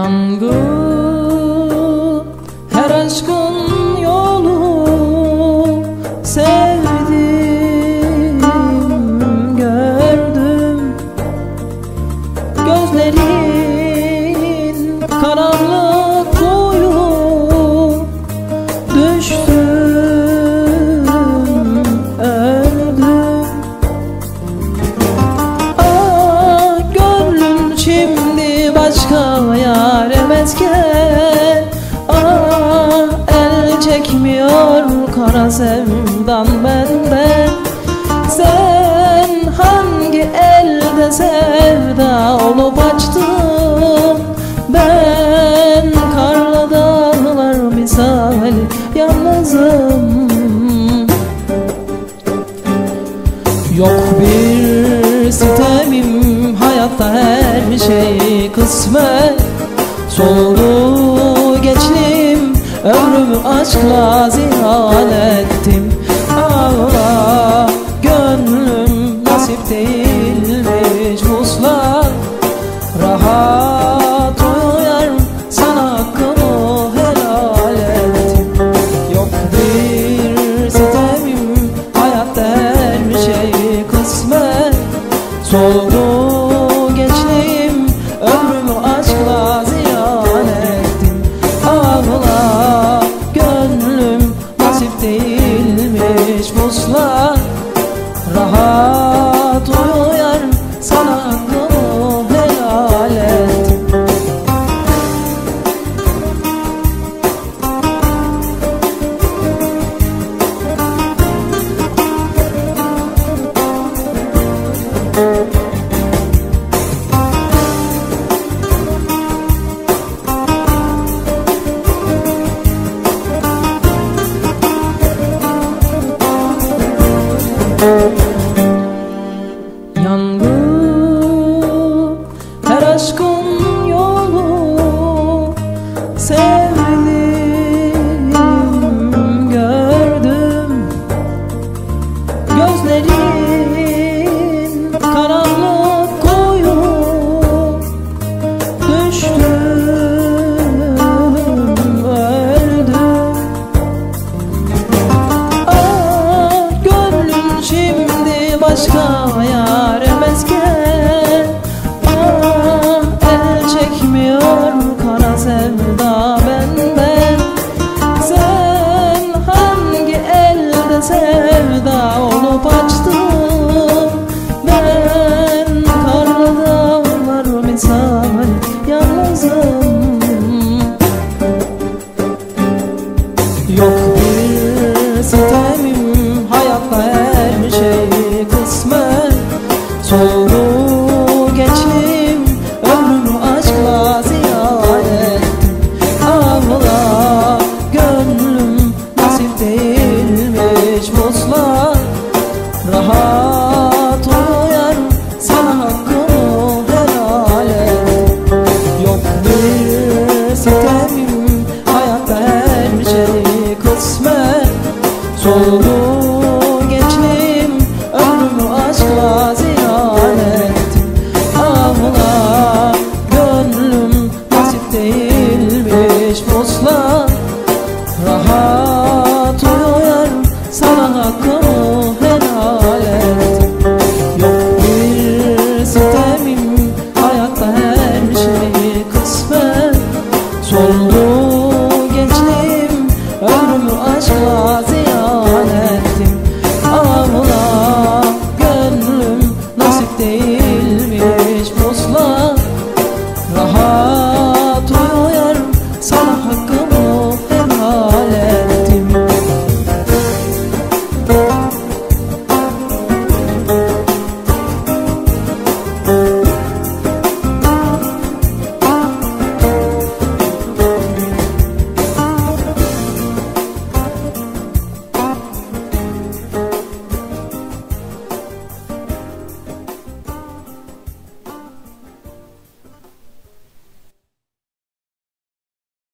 yangın Her aşkın yolu Sevdim, gördüm. Gözlerin karanlık koyu Düştüm, öldüm Ah gönlüm şimdi başka yaremezken Ah el çekmiyor kara sevdan benden Sen hangi elde sevda olup açtın? Ben karlı dağlar misal yalnızım. Yok bir sitemim hayatta her şey kısmet Soldu geçlim ömrümü aşkla ziyan ettim. Allah gönlüm nasip değilmiş muslat Rahat uyar sana hakkımı helal ettim. Yok bir sitemim hayatta her şey kısmet. Soldu Yangın her aşkın yolu. Sevdim gördüm. Gözlerin karanlık koyu. Düştüm öldüm. Ah gönlüm şimdi başka yaremezken Soldu geçlim ömrümü aşkla ziyan ettim Ağla gönlüm nasip değilmiş muslat